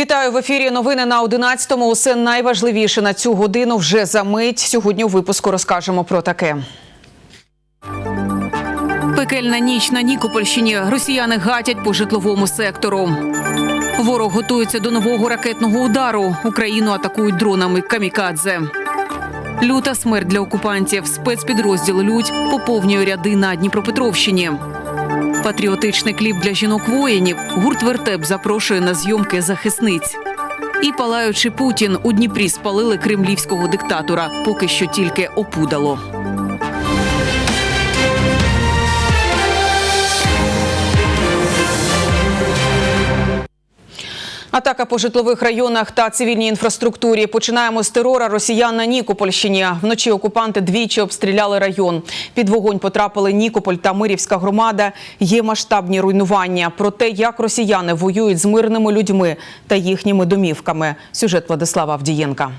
Вітаю в ефірі. Новини на 11-му. Усе найважливіше на цю годину вже за мить. Сьогодні у випуску розкажемо про таке. Пекельна ніч на Нікопольщині. Росіяни гатять по житловому сектору. Ворог готується до нового ракетного удару. Україну атакують дронами камікадзе. Люта смерть для окупантів. Спецпідрозділ Людь поповнює ряди на Дніпропетровщині. Патріотичний кліп для жінок-воїнів. Гурт Вертеп запрошує на зйомки захисниць. І палаючи Путін у Дніпрі спалили кремлівського диктатора, поки що тільки опудало. Атака по житлових районах та цивільній інфраструктурі. Починаємо з терора росіян на Нікопольщині. Вночі окупанти двічі обстріляли район. Під вогонь потрапили Нікополь та Мирівська громада. Є масштабні руйнування. Про те, як росіяни воюють з мирними людьми та їхніми домівками. Сюжет Владислава Авдієнка.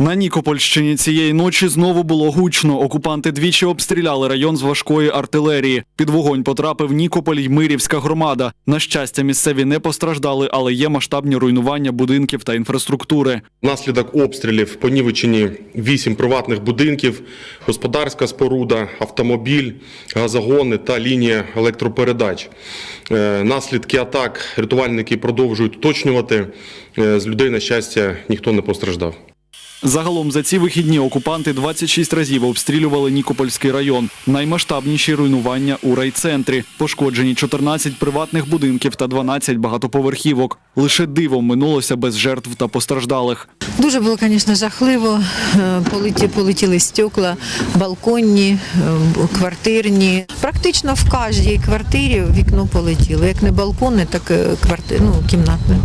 На Нікопольщині цієї ночі знову було гучно. Окупанти двічі обстріляли район з важкої артилерії. Під вогонь потрапив Нікополь й Мирівська громада. На щастя, місцеві не постраждали, але є масштабні руйнування будинків та інфраструктури. Внаслідок обстрілів понівечені вісім приватних будинків, господарська споруда, автомобіль, газогони та лінія електропередач. Е, Наслідки атак рятувальники продовжують уточнювати. Е, З людей, на щастя, ніхто не постраждав. Загалом за ці вихідні окупанти 26 разів обстрілювали Нікопольський район. Наймасштабніші руйнування у райцентрі. Пошкоджені 14 приватних будинків та 12 багатоповерхівок. Лише дивом минулося без жертв та постраждалих. Дуже було, звісно, жахливо. Е, Полеті, полетіли стекла, балконні, е, квартирні. Практично в кожній квартирі вікно полетіло. Як не балконне, так і кварти... ну, кімнатне.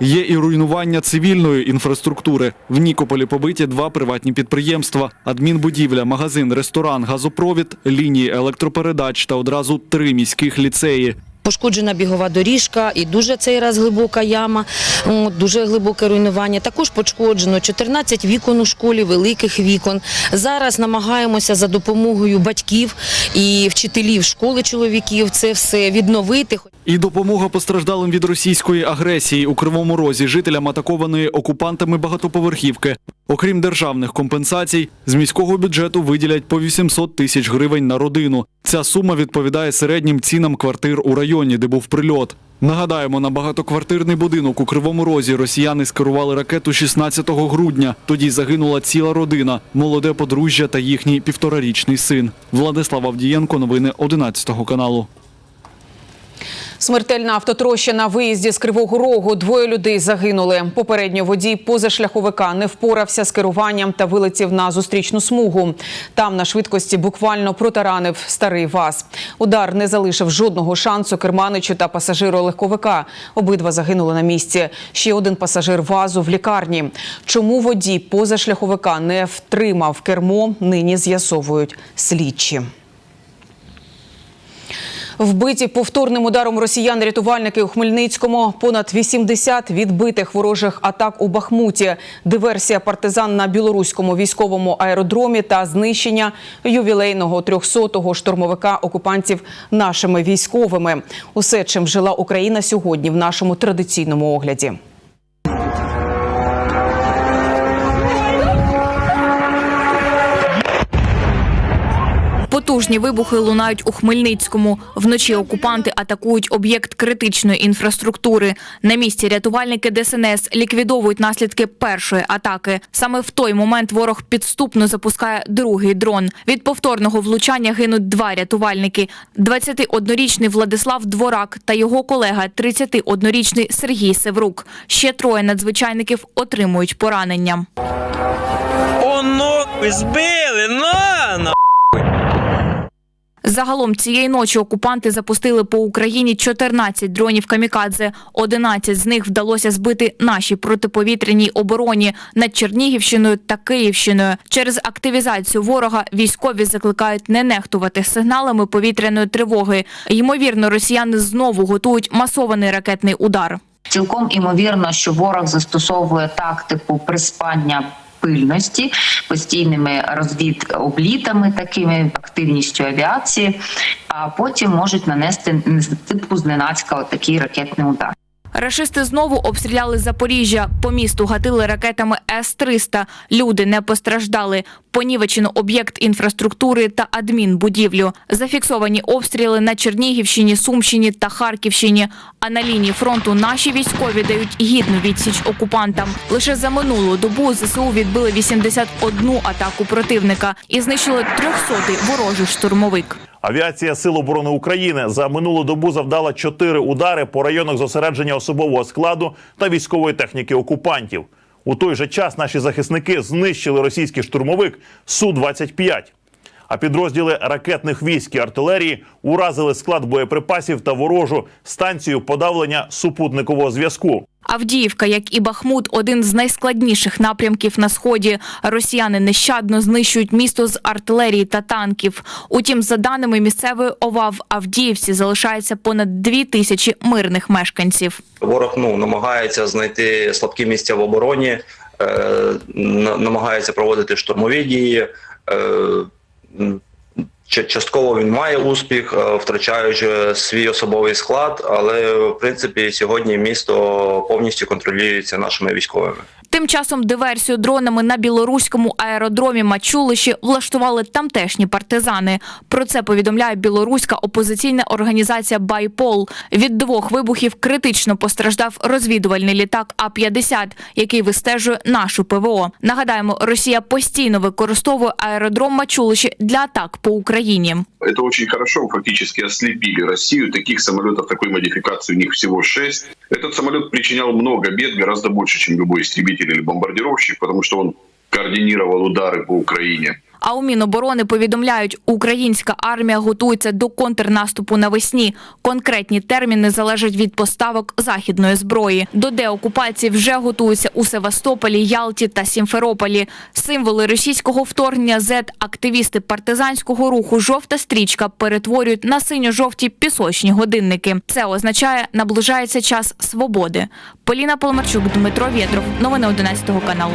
Є і руйнування цивільної інфраструктури. В Нікополі побиті два приватні підприємства: адмінбудівля, магазин, ресторан, газопровід, лінії електропередач та одразу три міських ліцеї. Пошкоджена бігова доріжка і дуже цей раз глибока яма, дуже глибоке руйнування. Також пошкоджено 14 вікон у школі, великих вікон. Зараз намагаємося за допомогою батьків і вчителів школи чоловіків це все відновити. І допомога постраждалим від російської агресії у Кривому Розі, жителям атакованої окупантами багатоповерхівки. Окрім державних компенсацій, з міського бюджету виділять по 800 тисяч гривень на родину. Ця сума відповідає середнім цінам квартир у районі, де був прильот. Нагадаємо, на багатоквартирний будинок у Кривому Розі росіяни скерували ракету 16 грудня. Тоді загинула ціла родина, молоде подружжя та їхній півторарічний син. Владислав Авдієнко, новини 11 каналу. Смертельна автотроща на виїзді з Кривого Рогу. Двоє людей загинули. Попередньо водій позашляховика не впорався з керуванням та вилетів на зустрічну смугу. Там на швидкості буквально протаранив старий ВАЗ. Удар не залишив жодного шансу керманичу та пасажиру легковика. Обидва загинули на місці. Ще один пасажир ВАЗу в лікарні. Чому водій позашляховика не втримав кермо, нині з'ясовують слідчі. Вбиті повторним ударом росіян рятувальники у Хмельницькому. Понад 80 відбитих ворожих атак у Бахмуті. Диверсія партизан на білоруському військовому аеродромі та знищення ювілейного 300-го штурмовика окупантів нашими військовими. Усе, чим жила Україна сьогодні в нашому традиційному огляді. Потужні вибухи лунають у Хмельницькому. Вночі окупанти атакують об'єкт критичної інфраструктури. На місці рятувальники ДСНС ліквідовують наслідки першої атаки. Саме в той момент ворог підступно запускає другий дрон. Від повторного влучання гинуть два рятувальники: 21-річний Владислав Дворак та його колега, 31-річний Сергій Севрук. Ще троє надзвичайників отримують поранення. О, нахуй, збили, на, на. Загалом цієї ночі окупанти запустили по Україні 14 дронів камікадзе. 11 з них вдалося збити нашій протиповітряній обороні над Чернігівщиною та Київщиною. Через активізацію ворога військові закликають не нехтувати сигналами повітряної тривоги. Ймовірно, росіяни знову готують масований ракетний удар. Цілком імовірно, що ворог застосовує тактику приспання пильності постійними розвідоблітами, такими активністю авіації, а потім можуть нанести типу зненацька такий ракетний удар. Рашисти знову обстріляли Запоріжжя. По місту гатили ракетами С-300. Люди не постраждали. Понівечено об'єкт інфраструктури та адмінбудівлю. Зафіксовані обстріли на Чернігівщині, Сумщині та Харківщині. А на лінії фронту наші військові дають гідну відсіч окупантам. Лише за минулу добу ЗСУ відбили 81 атаку противника і знищили 300-й ворожий штурмовик. Авіація Сил оборони України за минулу добу завдала чотири удари по районах зосередження особового складу та військової техніки окупантів. У той же час наші захисники знищили російський штурмовик су 25 А підрозділи ракетних військ і артилерії уразили склад боєприпасів та ворожу станцію подавлення супутникового зв'язку. Авдіївка, як і Бахмут, один з найскладніших напрямків на сході. Росіяни нещадно знищують місто з артилерії та танків. Утім, за даними місцевої ОВА, в Авдіївці залишається понад дві тисячі мирних мешканців. Ворог ну намагається знайти слабкі місця в обороні, е, намагається проводити штурмові дії. Е, частково він має успіх, е, втрачаючи свій особовий склад, але в принципі сьогодні місто повністю контролюється нашими військовими. Тим часом диверсію дронами на білоруському аеродромі Мачулищі влаштували тамтешні партизани. Про це повідомляє білоруська опозиційна організація Байпол. Від двох вибухів критично постраждав розвідувальний літак А-50, який вистежує нашу ПВО. Нагадаємо, Росія постійно використовує аеродром Мачулищі для атак по Україні. Это очень хорошо, фактически ослепили Россию. Таких самолетов такой модификации у них всего шесть. Этот самолет причинял много бед, гораздо больше, чем любой истребитель или бомбардировщик, потому что он координировал удары по Украине. А у Міноборони повідомляють, українська армія готується до контрнаступу навесні. Конкретні терміни залежать від поставок західної зброї. До деокупації вже готуються у Севастополі, Ялті та Сімферополі. Символи російського вторгнення Z активісти партизанського руху Жовта стрічка перетворюють на синьо-жовті пісочні годинники. Це означає, наближається час свободи. Поліна Полмарчук, Дмитро Вєтров. Новини 11 каналу.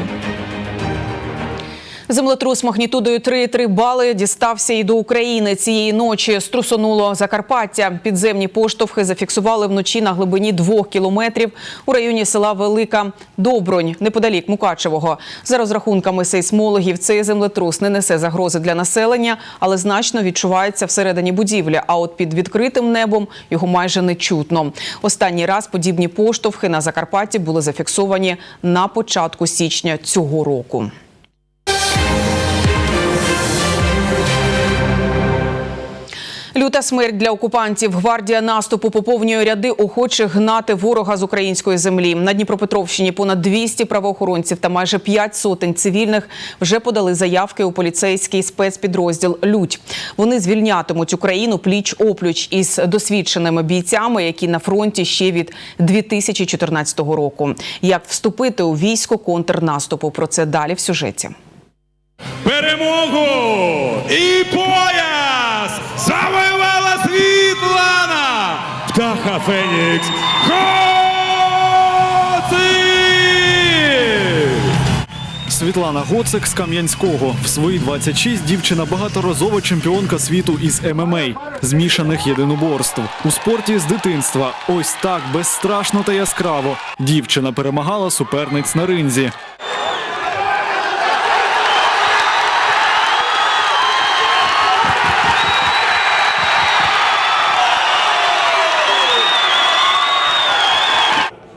Землетрус магнітудою 3,3 бали дістався і до України. Цієї ночі струсонуло Закарпаття. Підземні поштовхи зафіксували вночі на глибині двох кілометрів у районі села Велика Добронь, неподалік Мукачевого. За розрахунками сейсмологів, цей землетрус не несе загрози для населення, але значно відчувається всередині будівлі. А от під відкритим небом його майже не чутно. Останній раз подібні поштовхи на Закарпатті були зафіксовані на початку січня цього року. Люта смерть для окупантів. Гвардія наступу поповнює ряди охочих гнати ворога з української землі. На Дніпропетровщині понад 200 правоохоронців та майже 5 сотень цивільних вже подали заявки у поліцейський спецпідрозділ Лють. Вони звільнятимуть Україну пліч опліч із досвідченими бійцями, які на фронті ще від 2014 року. Як вступити у військо контрнаступу? Про це далі в сюжеті. Перемогу і пояс Птаха Фенікс Світлана Гоцик з Кам'янського. В свої 26 дівчина багаторазова чемпіонка світу із ММА, змішаних єдиноборств. У спорті з дитинства. Ось так безстрашно та яскраво. Дівчина перемагала суперниць на ринзі.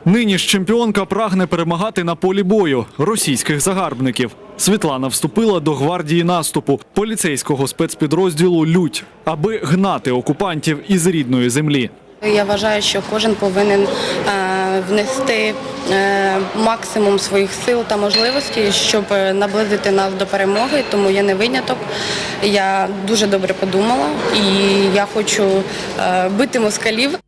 Нині ж чемпіонка прагне перемагати на полі бою російських загарбників. Світлана вступила до гвардії наступу поліцейського спецпідрозділу Лють, аби гнати окупантів із рідної землі. Я вважаю, що кожен повинен е, внести е, максимум своїх сил та можливостей, щоб е, наблизити нас до перемоги. Тому я не виняток. Я дуже добре подумала і я хочу бити москалів.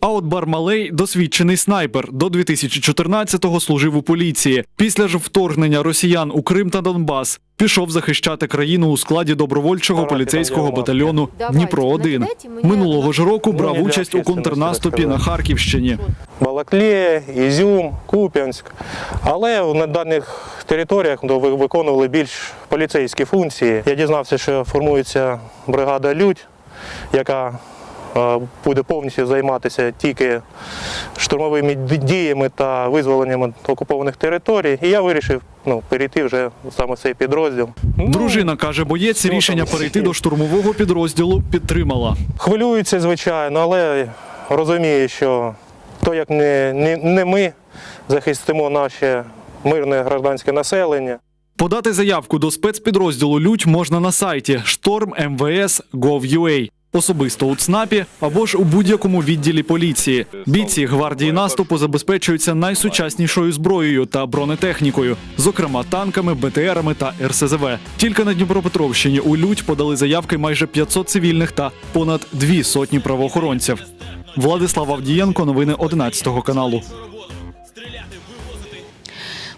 А от Бармалей досвідчений снайпер. До 2014-го служив у поліції. Після ж вторгнення росіян у Крим та Донбас пішов захищати країну у складі добровольчого поліцейського батальйону Дніпро 1 Минулого ж року брав участь у контрнаступі на Харківщині. Балаклія, Ізюм, Куп'янськ. Але на даних територіях ну, ви- виконували більш поліцейські функції. Я дізнався, що формується бригада Людь, яка буде повністю займатися тільки штурмовими діями та визволенням окупованих територій. І я вирішив ну, перейти вже саме цей підрозділ. Дружина каже, боєць рішення перейти до штурмового підрозділу підтримала. Хвилюється, звичайно, але розуміє, що то як не, не, не ми захистимо наше мирне гражданське населення. Подати заявку до спецпідрозділу Лють можна на сайті storm.mvs.gov.ua, особисто у ЦНАПі або ж у будь-якому відділі поліції. Бійці гвардії наступу забезпечуються найсучаснішою зброєю та бронетехнікою, зокрема танками, БТРами та РСЗВ. Тільки на Дніпропетровщині у Лють подали заявки майже 500 цивільних та понад дві сотні правоохоронців. Владислав Авдієнко, новини 11 каналу.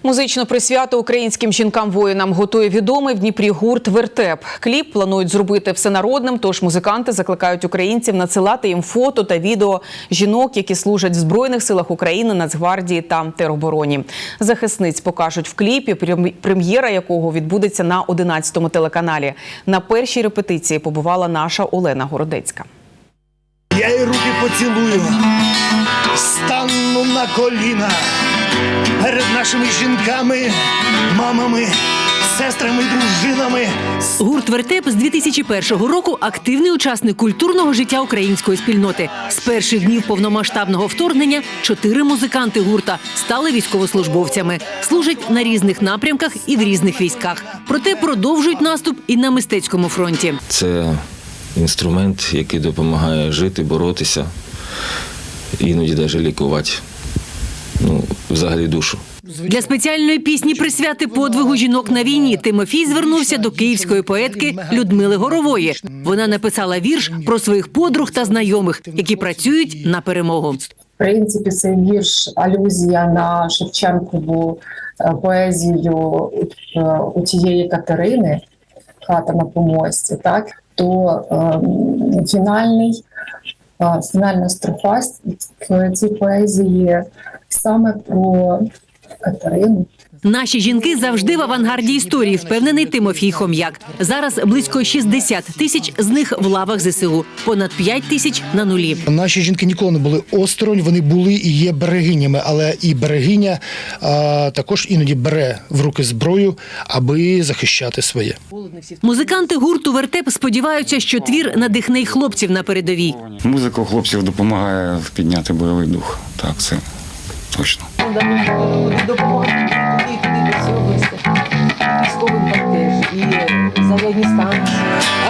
Музичну присвяту українським жінкам-воїнам готує відомий в Дніпрі гурт Вертеп. Кліп планують зробити всенародним, тож музиканти закликають українців надсилати їм фото та відео жінок, які служать в Збройних силах України, Нацгвардії та теробороні. Захисниць покажуть в кліпі, прем- прем'єра якого відбудеться на 11-му телеканалі. На першій репетиції побувала наша Олена Городецька. Я їй руки поцілую, стану на коліна перед нашими жінками, мамами, сестрами, дружинами. Гурт Вертеп з 2001 року активний учасник культурного життя української спільноти. З перших днів повномасштабного вторгнення чотири музиканти гурта стали військовослужбовцями, служать на різних напрямках і в різних військах. Проте продовжують наступ і на мистецькому фронті. Це інструмент, який допомагає жити, боротися, іноді навіть лікувати. Взагалі душу. Для спеціальної пісні присвяти подвигу жінок на війні Тимофій звернувся до київської поетки Людмили Горової. Вона написала вірш про своїх подруг та знайомих, які працюють на перемогу. В принципі, цей вірш алюзія на Шевченкову е, поезію е, у тієї Катерини хата на помості, так то ем, фінальний е, фінальна строфа в цій поезії саме про Катерину. Наші жінки завжди в авангарді історії, впевнений Тимофій Хом'як. Зараз близько 60 тисяч з них в лавах ЗСУ, понад 5 тисяч на нулі. Наші жінки ніколи не були осторонь, вони були і є берегинями, але і берегиня а, також іноді бере в руки зброю, аби захищати своє. Музиканти гурту Вертеп сподіваються, що твір надихне й хлопців на передовій. Музика хлопців допомагає підняти бойовий дух. Так, це точно.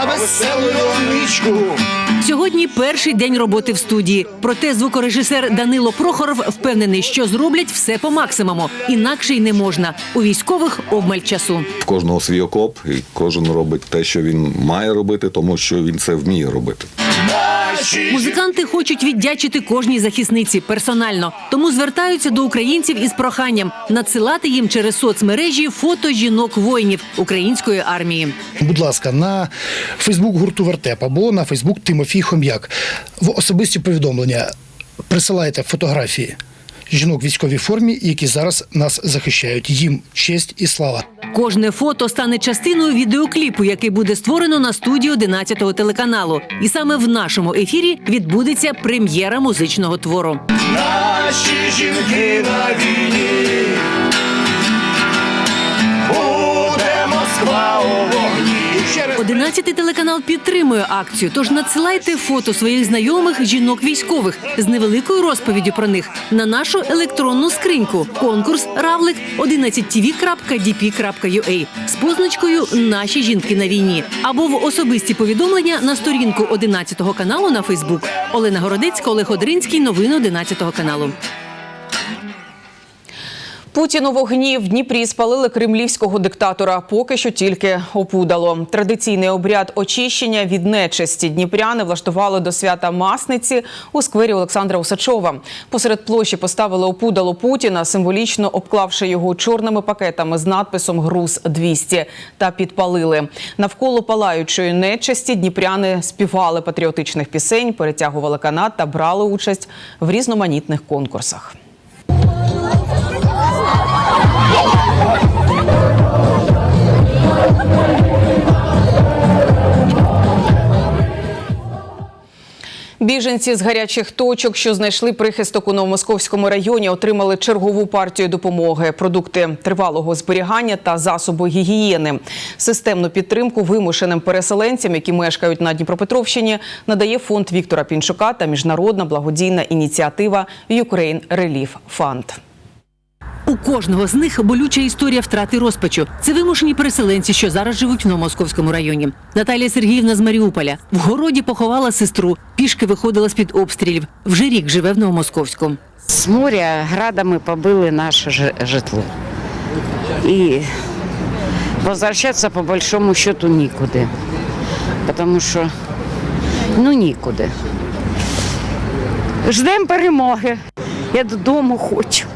А веселу нічку. Сьогодні перший день роботи в студії. Проте звукорежисер Данило Прохоров впевнений, що зроблять все по максимуму. Інакше й не можна. У військових обмаль часу. В кожного свій окоп, і кожен робить те, що він має робити, тому що він це вміє робити. Музиканти хочуть віддячити кожній захисниці персонально, тому звертаються до українців із проханням надсилати їм через соцмережі фото жінок воїнів української армії. Будь ласка, на Фейсбук гурту Вертеп або на Фейсбук Тимофій Хом'як. В особисті повідомлення присилайте фотографії жінок в військовій формі, які зараз нас захищають. Їм честь і слава. Кожне фото стане частиною відеокліпу, який буде створено на студії 11-го телеканалу. І саме в нашому ефірі відбудеться прем'єра музичного твору. Наші жінки на війні. Буде Москва 11 телеканал підтримує акцію. Тож надсилайте фото своїх знайомих жінок військових з невеликою розповіддю про них на нашу електронну скриньку. Конкурс равлик 11tv.dp.ua з позначкою Наші жінки на війні або в особисті повідомлення на сторінку 11 каналу на Фейсбук. Олена Городецька, Олег Одринський. Новини 11 каналу. Путін у вогні в Дніпрі спалили кремлівського диктатора. Поки що тільки опудало. Традиційний обряд очищення від нечисті дніпряни влаштували до свята масниці у сквері Олександра Усачова. Посеред площі поставили опудало Путіна, символічно обклавши його чорними пакетами з надписом Груз 200 та підпалили. Навколо палаючої нечисті дніпряни співали патріотичних пісень, перетягували канат та брали участь в різноманітних конкурсах. Біженці з гарячих точок, що знайшли прихисток у Новомосковському районі, отримали чергову партію допомоги, продукти тривалого зберігання та засоби гігієни. Системну підтримку вимушеним переселенцям, які мешкають на Дніпропетровщині, надає фонд Віктора Пінчука та міжнародна благодійна ініціатива Ukraine Relief Fund. У кожного з них болюча історія втрати розпачу. Це вимушені переселенці, що зараз живуть в Новомосковському районі. Наталія Сергіївна з Маріуполя в городі поховала сестру, пішки виходила з під обстрілів. Вже рік живе в Новомосковську. З моря градами побили наше житло. І возвращатися по большому счету нікуди. Тому що ну нікуди. Ждемо перемоги. Я додому хочу.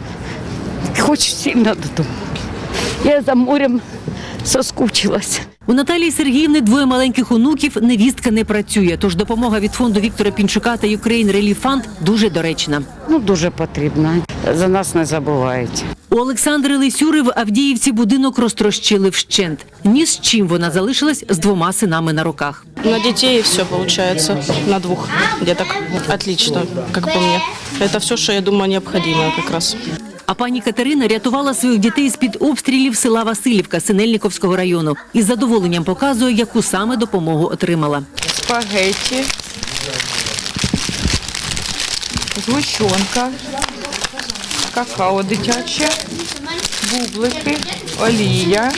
Хочу сильно додому. Я за морем соскучилась. У Наталії Сергіївни двоє маленьких онуків. Невістка не працює, тож допомога від фонду Віктора Пінчука та Ukraine Relief Fund дуже доречна. Ну, дуже потрібно. За нас не забувають. У Олександри Лисюри в Авдіївці будинок розтрощили вщент. Ні з чим вона залишилась з двома синами на руках. На детей все получается, на двух деток. Отлично, как по мне. Это все, что я думаю необходимо как раз. А пані Катерина рятувала своїх дітей з під обстрілів села Васильівка Синельниковського району і з задоволенням показує, яку саме допомогу отримала. спагетті, згущенка, какао дитяче, бублики, олія,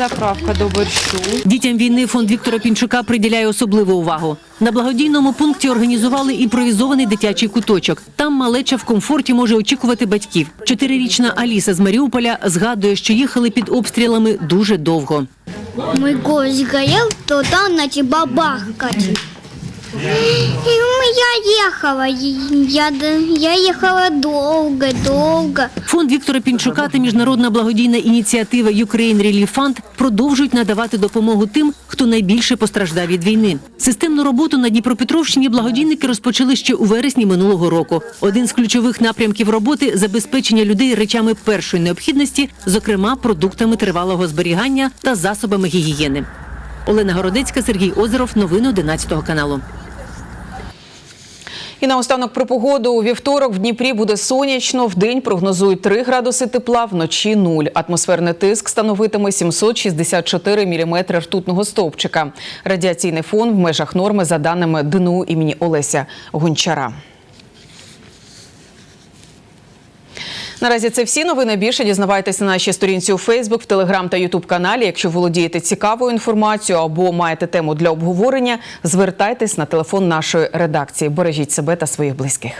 заправка до борщу. Дітям війни фонд Віктора Пінчука приділяє особливу увагу. На благодійному пункті організували імпровізований дитячий куточок. Там малеча в комфорті може очікувати батьків. Чотирирічна Аліса з Маріуполя згадує, що їхали під обстрілами дуже довго. Мой гость горел, то там начали бабахкать. И я ехала, я, я ехала долго, долго. Фонд Віктора Пінчука та міжнародна благодійна ініціатива Ukraine Relief Fund продовжують надавати допомогу тим, хто найбільше постраждав від війни. Системну роботу на Дніпропетровщині благодійники розпочали ще у вересні минулого року. Один з ключових напрямків роботи забезпечення людей речами першої необхідності, зокрема продуктами тривалого зберігання та засобами гігієни. Олена Городецька, Сергій Озеров. Новини 11 каналу. І наостанок про погоду. У вівторок в Дніпрі буде сонячно. В день прогнозують 3 градуси тепла, вночі 0. Атмосферний тиск становитиме 764 міліметри ртутного стовпчика. Радіаційний фон в межах норми за даними ДНУ імені Олеся Гончара. Наразі це всі новини. Більше дізнавайтеся на нашій сторінці у Фейсбук, в Телеграм та Ютуб каналі. Якщо володієте цікавою інформацією або маєте тему для обговорення, звертайтесь на телефон нашої редакції. Бережіть себе та своїх близьких.